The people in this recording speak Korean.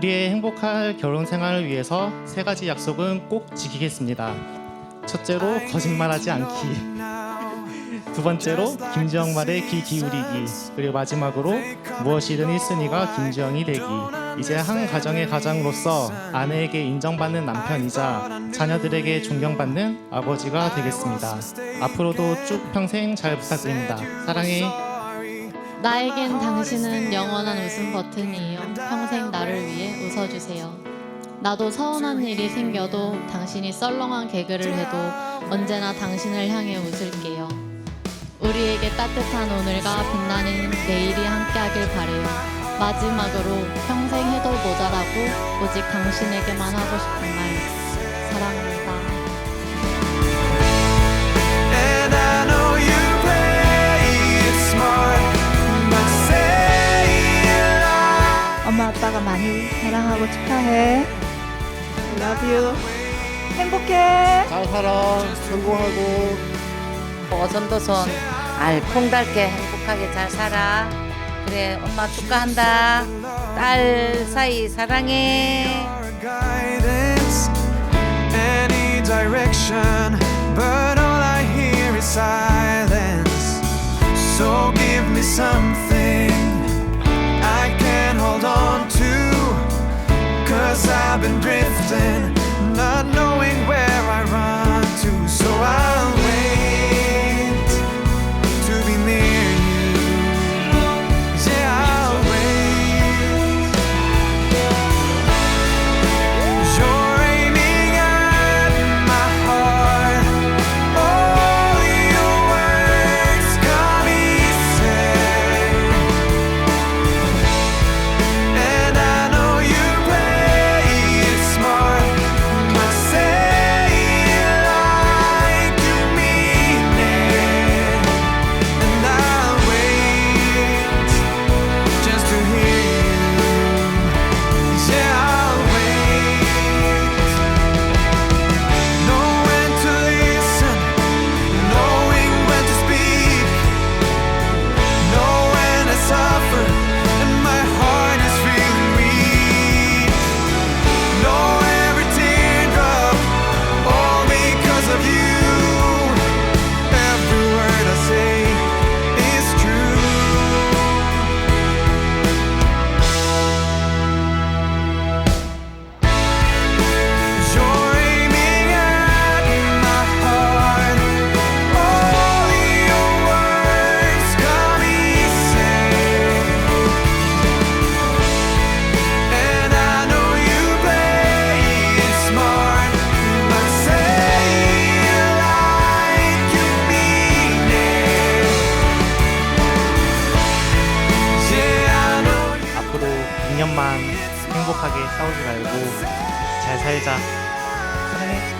우리의 행복할 결혼 생활을 위해서 세 가지 약속은 꼭 지키겠습니다. 첫째로 거짓말하지 않기. 두 번째로 김지영 말에 귀 기울이기. 그리고 마지막으로 무엇이든 1순위가 김지영이 되기. 이제 한 가정의 가장으로서 아내에게 인정받는 남편이자 자녀들에게 존경받는 아버지가 되겠습니다. 앞으로도 쭉 평생 잘 부탁드립니다. 사랑해. 나에겐 당신은 영원한 웃음 버튼이에요. 평생 나를 위해 웃어주세요. 나도 서운한 일이 생겨도 당신이 썰렁한 개그를 해도 언제나 당신을 향해 웃을게요. 우리에게 따뜻한 오늘과 빛나는 내일이 함께하길 바래요. 마지막으로 평생 해도 모자라고 오직 당신에게만 하고 싶은 말 사랑합니다. 엄마 아빠가 많이 사랑하고 축하해. Love you. 행복해. 잘 살아 성공하고 오손도손 알콩달게 행복하게 잘 살아. 그래 엄마 축하한다. 딸 사이 사랑해. But all I hear is silence. So give me something 2년만 행복하게 싸우지 말고 잘 살자. 사랑해.